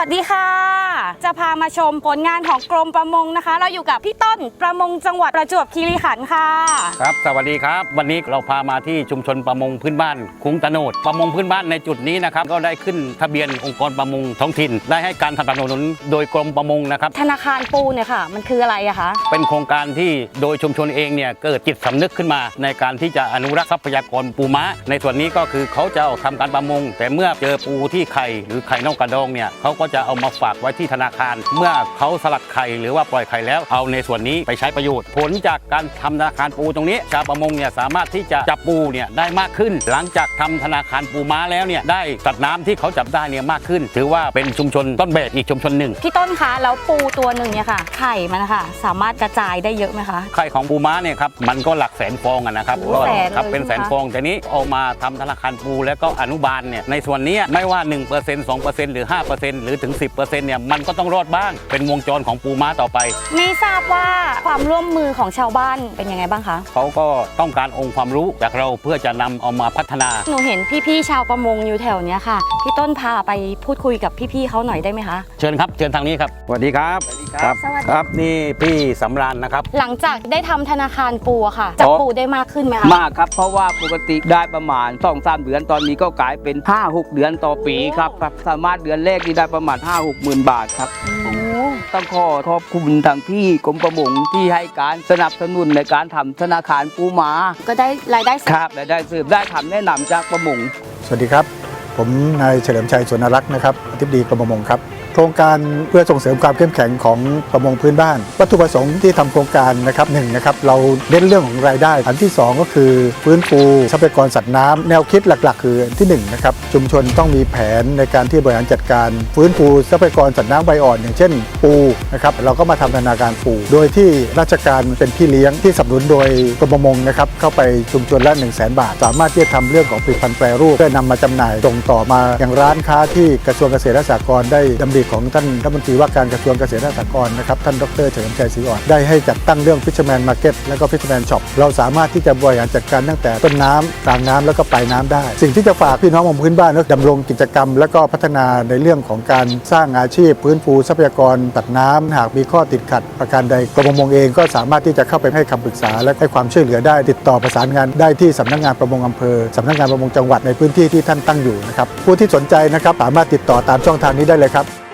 วัสดีค่ะ จะพามาชมผลงานของกรมประมงนะคะ เราอยู่กับพี่ต้นประมงจังหวัดประจวบคีรีขันธ์ค่ะ ครับ สวัสดีครับ วันนี้เราพามาที่ชุมชนประมงพื้นบ้านคุ้งตะโนด ประมงพื้นบ้านในจุดนี้นะครับ ก็ได้ขึ้นทะเบียนองค์กรประมงท้องถิ่น ได้ให้การสนับสนุนโดยกรมประมงนะครับ ธนาคารปูเนี่ยค่ะ มันคืออะไรอะคะ เป็นโครงการที่โดยชุมชนเองเนี่ยเกิดจิตสำนึกขึ้นมา ในการที่จะอนุรักษ์ทรัพยากรปูม้า ในส่วนนี้ก็คือเขาจะออกทำการประมง แต่เมื่อเจอปูที่ไข่หรือไข่นอกกระดองเนี่ยเขาก็จะเอามาฝากไว้ที่ธนาคาร เมื่อเขาสลัดไข่หรือว่าปล่อยไข่แล้วเอาในส่วนนี้ไปใช้ประโยชน์ ผลจากการทำธนาคารปูตรงนี้ชาวประมงเนี่ยสามารถที่จะจับปูเนี่ยได้มากขึ้น หลังจากทำธนาคารปูม้าแล้วเนี่ยได้สัตว์น้ำที่เขาจับได้เนี่ยมากขึ้น ถือว่าเป็นชุมชนต้นแบบอีกชุมชนหนึ่งพี่ต้นคะแล้วปูตัวหนึ่งเนี่ยค่ะ ไข่มันนะคะสามารถกระจายได้เยอะไหมคะไข่ของปูม้าเนี่ยครับมันก็หลักแสนฟองอะนะครับโอ้ก็แสนครับเลยเป็นแสนใช่ไหมคะฟองแต่นี้เอามาทำธนาคารปูแล้วก็อนุบาลเนี่ยในส่วนนี้ไม่ว่า 1% 2%หรือ 5%หรือถึง 10%เนี่ยมันก็ต้องรอดบ้าง เป็นวงจรของปูม้าต่อไป ไม่ทราบว่าความร่วมมือของชาวบ้านเป็นยังไงบ้างคะ เขาก็ต้องการองค์ความรู้จากเราเพื่อจะนำเอามาพัฒนา หนูเห็นพี่ๆชาวประมงอยู่แถวเนี้ยค่ะ พี่ต้นพาไปพูดคุยกับพี่ๆเขาหน่อยได้ไหมคะ เชิญครับ เชิญทางนี้ครับ สวัสดีครับครับสวัสดี ครับนี่พี่สำราญนะครับ หลังจากได้ทำธนาคารปูอะค่ะจับอ๋อปูได้มากขึ้นไหมคะมากครับ เพราะว่าปกติได้ประมาณ2อสเดือนตอนนี้ก็กลายเป็น 5 6 เดือนต่อปีครับครับสามารถเดือนแรกนี่ได้ประมาณ 5 6หมื่นบาทครับ โอ้ต้องขอขอบคุณทางที่กรมประมงที่ให้การสนับสนุนในการทำธนาคารปูม้าก็ได้รายได้เสริมครับและได้สืบได้คำแนะนำจากประมง สวัสดีครับ ผมนายเฉลิมชัยสวนรักษ์นะครับอธิบดีกรมประมงครับ โครงการเพื่อส่งเสริมความเข้มแข็งของประมงพื้นบ้าน วัตถุประสงค์ที่ทำโครงการนะครับหนึ่งนะครับเราเน้นเรื่องของรายได้ อันที่สองก็คือฟื้นฟูทรัพยากรสัตว์น้ำแนวคิดหลักๆ คืออันที่หนึ่งนะครับชุมชนต้องมีแผนในการที่บริหารจัดการ ฟื้นฟูทรัพยากรสัตว์น้ำใบอ่อน อย่างเช่น ปูนะครับเราก็มาทำธนาคารปู โดยที่ราชการเป็นพี่เลี้ยงที่สนับสนุนโดยกรมประมงนะครับเข้าไปชุมชนละ 1 0 0 0 0แบาท สามารถที่จะทำเรื่องของผลิตภัณฑ์แปรรูปเพื่อนำมาจำหน่ายส่งต่อมาอย่างร้านค้าที่กระทรวงเกษตรและสหกรณ์ได้ดำเนินริของท่านรัฐมนตรีว่าการกระทรวงเกษตรและสหกรณ์นะครับท่านดรเฉลิมชัยศรีอ่อนได้ให้จัดตั้งเรื่อง Fisherman Market และก็ Fisherman Shop เราสามารถที่จะบริหารจัดการตั้งแต่ต้นน้ำกลางน้ำแล้วก็ปลายน้ำได้ สิ่งที่จะฝากพี่น้องประมงพื้นบ้านก็ดำรงกิจกรรม แล้วก็พัฒนาในเรื่องของการสร้างอาชีพพื้นฟูทรัพยากรตัดน้ำหากมีข้อติดขัด ประการใดกรมประมงเองก็สามารถที่จะเข้าไปให้คำปรึกษา และให้ความช่วยเหลือได้ติดต่อประสานงานได้ที่สำนักงานประมงอำเภอสำนักงานประมงจังหวัดในพื้นที่ที่ท่านตั้งอยู่นะครับผู้ที่สนใจนะครับสามารถติดต่อตามช่องทางนี้ได้เลยครับ